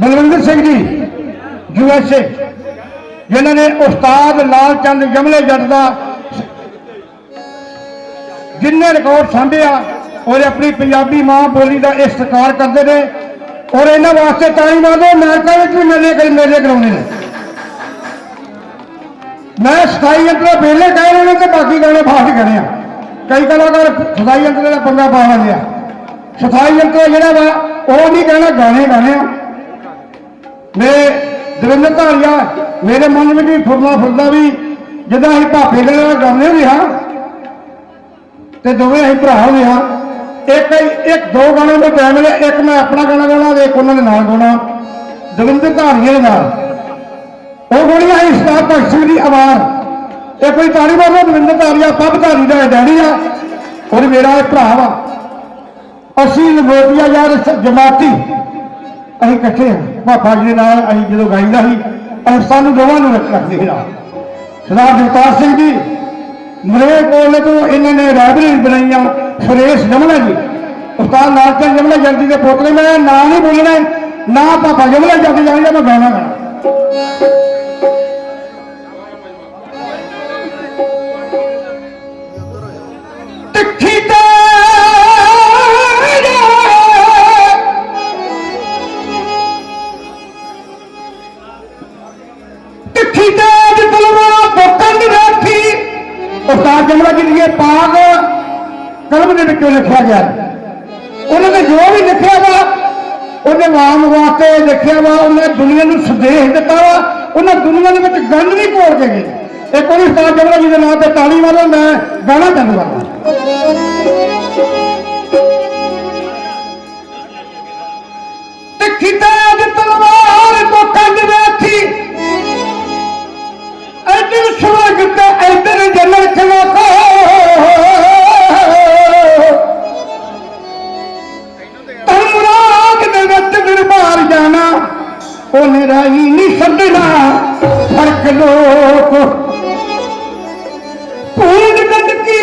Balwinder Singh ji, U S A. ਜਿਨ੍ਹਾਂ ਨੇ ਉਸਤਾਦ ਲਾਲ ਚੰਦ ਜਮਲੇ ਜੱਟ ਦਾ ਜਿੰਨੇ ਰਿਕਾਰਡ ਸਾਂਭਿਆ ਔਰ ਆਪਣੀ ਪੰਜਾਬੀ ਮਾਂ ਬੋਲੀ ਦਾ ਇਹ ਸਤਿਕਾਰ ਕਰਦੇ ਨੇ, ਔਰ ਇਹਨਾਂ ਵਾਸਤੇ ਤਾਲੀ ਮਾਰੋ ਅਮਰੀਕਾ ਵਿੱਚ ਵੀ ਮੇਲੇ ਕਈ ਮੇਲੇ ਕਰਾਉਂਦੇ ਨੇ। ਮੈਂ ਸਥਾਈ ਯੰਤਰ ਮੇਲੇ ਕਹਿ ਰਹੇ ਨੇ ਤੇ ਬਾਕੀ ਗਾਣੇ ਬਾਹਰ ਗਾਣੇ ਆ। ਕਈ ਕਲਾਕਾਰ ਸਥਾਈ ਯੰਤਰ ਦਾ ਪੰਗਾ ਪਾ ਲਿਆ ਸਥਾਈ ਯੰਤਰ ਜਿਹੜਾ ਵਾ, ਉਹ ਨਹੀਂ ਕਹਿਣਾ ਗਾਣੇ ਗਾਣੇ ਆ। ਮੇਰੇ ਦਵਿੰਦਰ ਧਾਰੀਆ, ਮੇਰੇ ਮਨ ਵਿੱਚ ਵੀ ਫੁਰਨਾ ਫੁਰਦਾ ਵੀ ਜਦੋਂ ਅਸੀਂ ਭਾਪੇ ਦੇ ਨਾਲ ਗਾਉਂਦੇ ਹੁੰਦੇ ਹਾਂ ਤੇ ਦੋਵੇਂ ਅਸੀਂ ਭਰਾ ਹੁੰਦੇ ਹਾਂ। ਇੱਕ ਇੱਕ ਦੋ ਗਾਣੇ ਦੇ ਟਾਈਮ ਮਿਲਿਆ ਇੱਕ ਮੈਂ ਆਪਣਾ ਗਾਣਾ ਗਾਉਣਾ ਤੇ ਇੱਕ ਉਹਨਾਂ ਦੇ ਨਾਲ ਗਾਉਣਾ। ਦਵਿੰਦਰ ਧਾਰੀਆ ਦੇ ਨਾਲ। ਉਹ ਗੋਲੀਆਂ ਹੈ ਸਟਾਰ ਭਗਤ ਸਿੰਘ ਦੀ ਆਵਾਜ਼। ਇਹ ਕੋਈ ਤਾੜੀ ਮਾਰੋ ਦਵਿੰਦਰ ਧਾਰੀਆ ਪੱਬ ਧਾਰੀ ਦਾ ਡੈਡੀ ਆ। ਔਰ ਮੇਰਾ ਇਹ ਭਰਾ ਵਾ। ਅਸੀਂ ਲਗੋਟੀਆ ਯਾਰ ਜਮਾਤੀ, ਅਸੀਂ ਇਕੱਠੇ ਹਾਂ। ਪਾਪਾ ਜੀ ਦੇ ਨਾਲ ਅਸੀਂ ਜਦੋਂ ਗਾਈਦਾ ਸੀ, ਅਸੀਂ ਸਾਨੂੰ ਦੋਵਾਂ ਨੂੰ ਰੱਖਦੇ ਸੀ ਨਾਲ ਸਰਦਾਰ ਜਗਤਾਰ ਸਿੰਘ ਜੀ ਮਰੇ ਕੋਲ ਤੋਂ ਇਹਨਾਂ ਨੇ ਲਾਇਬ੍ਰੇਰੀ ਬਣਾਈਆਂ, ਸੁਰੇਸ਼ ਜਮਲਾ ਜੀ। ਉਸਤਾਦ ਲਾਲ ਚੰਦ ਜਮਲਾ ਜਲਦੀ ਦੇ ਪੋਤਰੇ ਮੈਂ ਨਾਂ ਨਹੀਂ ਬੋਲਣਾ, ਨਾ ਪਾਪਾ ਜਮਲਾ ਜਲਦੀ ਜਾਣਦਾ ਮੈਂ ਗਾਣਾ ਗਾਣਾ। ਜਮਲਾ ਜੀ ਦੀ ਇਹ ਪਾਗ ਕਲਮ ਦੇ ਵਿੱਚੋਂ ਲਿਖਿਆ ਗਿਆ ਉਹਨਾਂ ਨੇ ਜੋ ਵੀ ਲਿਖਿਆ ਵਾ ਉਹਨੇ ਆਵਾਮ ਵਾਸਤੇ ਲਿਖਿਆ ਵਾ, ਉਹਨੇ ਦੁਨੀਆ ਨੂੰ ਸੰਦੇਸ਼ ਦਿੱਤਾ ਵਾ, ਉਹਨਾਂ ਦੁਨੀਆ ਦੇ ਵਿੱਚ ਗੰਦ ਨਹੀਂ ਘੋਲ ਕੇ ਗਏ। ਇੱਕ ਵਾਰੀ ਉਸਤਾਦ ਜਮਲਾ ਜੀ ਦੇ ਨਾਂ ਤੇ ਤਾਲੀ ਮਾਰੋ ਮੈਂ ਗਾਣਾ ਚਾਹੁੰਦਾ ਤਿੱਖੀ ਤੇ ਅੱਜ ਤਲਵਾਰ ਤੋਂ ਕੰਜ ਵੇਖੀ ਇੱਧਰ ਜੰਨਤ ਖਲੋਕੋ ਤਮਰਾਗ ਦੇ ਵਿੱਚ ਦਰਬਾਰ ਜਾਣਾ, ਉਹਨੇ ਰਾਈ ਨਹੀਂ ਛੱਡਣਾ। ਫ਼ਰਕ ਲੋਕ। ਪੂਰਨ ਗੰਦਕੀ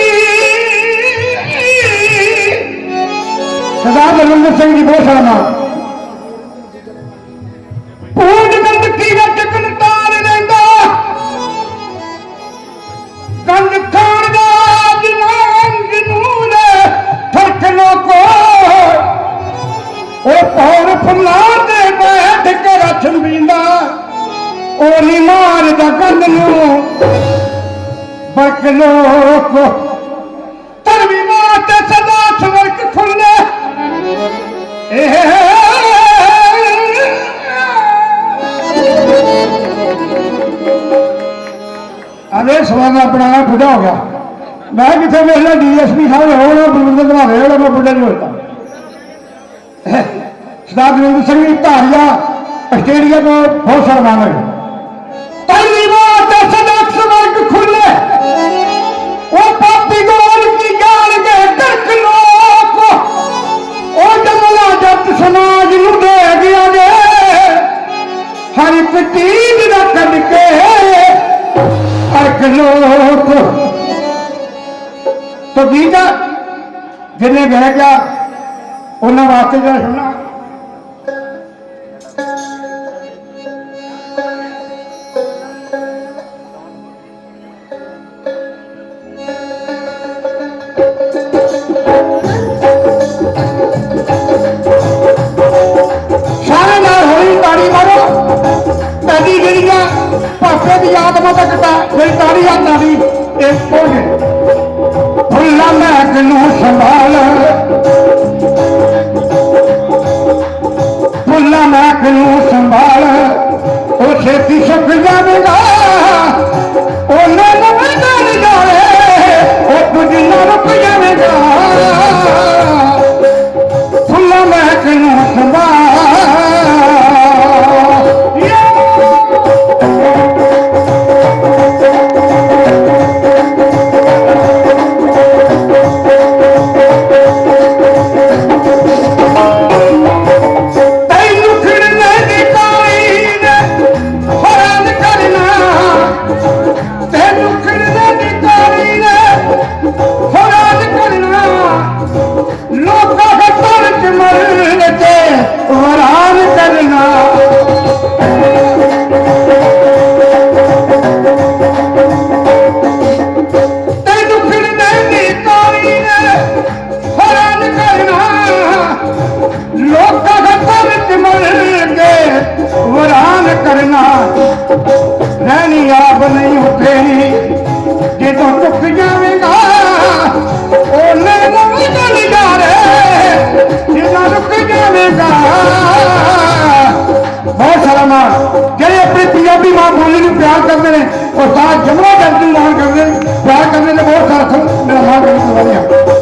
ਸਦਾ ਬਲਵੰਦਰ ਸਿੰਘ ਜੀ, ਬਹੁਤ ਸਾਰਾ ਕੰਨ ਨੂੰ ਬਰਕ ਲੋਕ ਧਰਮੀ ਸਦਾ ਸਵਰਕ ਖੁੱਲੇ ਅਰੇ ਸਵਾਲ ਆਪਣਾ ਆਪ ਬੁੱਢਾ ਹੋ ਗਿਆ। ਮੈਂ ਕਿਥੇ ਵੇਖਿਆ ਡੀਐਸਪੀ ਸਾਹਿਬ ਹੋਣਾ, ਬਲਵਿੰਦਰ ਘਰਾਰੇ ਹੋਣਾ, ਮੈਂ ਬੁੱਢਾ ਨਹੀਂ ਹੋਇਆ। ਸਰਦਾਰ ਦਵਿੰਦਰ ਸਿੰਘ ਜੀ, ਧਾਰੀਆ ਆਸਟ੍ਰੇਲੀਆ ਤੋਂ ਬਹੁਤ ਸਨਮਾਨ ਹੈ। ਗੀਤਾ ਜਿਹਨੇ ਬਹਿ ਗਿਆ, ਉਹਨਾਂ ਵਾਸਤੇ ਜਿਹੜਾ ਸੁਣਨਾ। ਨਾਲ ਹੋਈ ਤਾੜੀ ਮਾਰੋ। ਪਹਿਲੀ ਜਿਹੜੀ ਆ ਪਾਪੇ ਦੀ ਆਤਮਾ ਤੱਕ ਕਟਾ ਜਿਹੜੀ ਤਾੜੀ ਆ ਤਾੜੀ ਇਹ ਕੋਹੇ ਫੁੱਲਾ संभाल ਰਹਿਣੀ ਆਪ ਨਹੀਂ ਉੱਠੇਣੀ ਜਦੋਂ ਟੁੱਟ ਜਾਵੇਗਾ, ਉਹਨੇ ਨਵੀਂ ਗੱਲ ਜਾਰੇ। ਜਦੋਂ ਰੁਕ ਜਾਵੇਗਾ ਬਹੁਤ ਸਾਰਾ ਮਾਂ ਜਿਹੜੇ ਆਪਣੀ ਪੰਜਾਬੀ ਮਾਂ ਬੋਲੀ ਨੂੰ ਪਿਆਰ ਕਰਦੇ ਨੇ, ਉਹ ਸਾਹ ਜਮਰਾ ਕਰਦੇ ਨੂੰ ਮਾਣ ਕਰਦੇ ਨੇ। ਪਿਆਰ ਕਰਦੇ ਨੇ, ਬਹੁਤ ਸਾਰਾ ਮੇਰਾ ਮਾਂ ਕਰਦੇ ਸਵਾਲਿਆ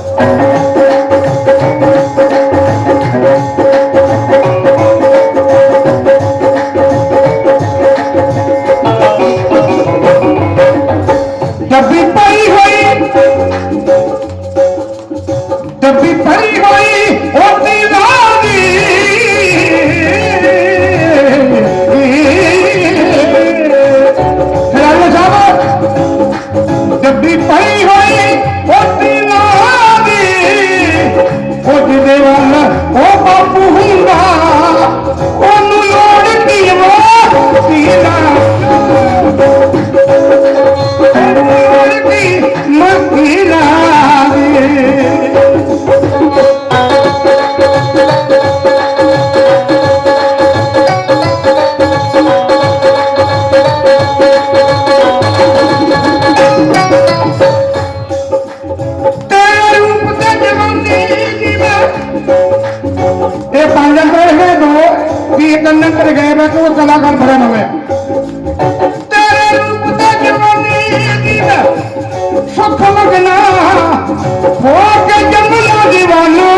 ਮਸ਼ਹੂਰ ਕਲਾਕਾਰ ਖੜਾ ਹੋਇਆ ਤੇਰੇ ਰੂਪ ਤੇ ਜਵਾਨੀ ਅਕੀਦ ਸੁਖ ਮਗਨਾ ਹੋ ਕੇ ਜੰਮਲਾ ਦੀਵਾਨੋ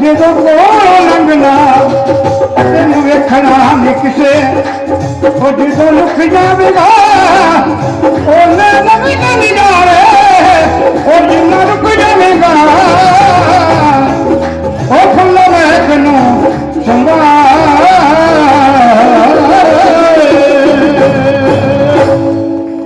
ਜਦੋਂ ਕੋਲ ਲੰਘਣਾ, ਤੈਨੂੰ ਵੇਖਣਾ ਨਹੀਂ ਕਿਸੇ। ਉਹ ਜਦੋਂ ਲੁਕ ਜਾਵੇਗਾ, ਉਹਨੇ ਨਵੀਂ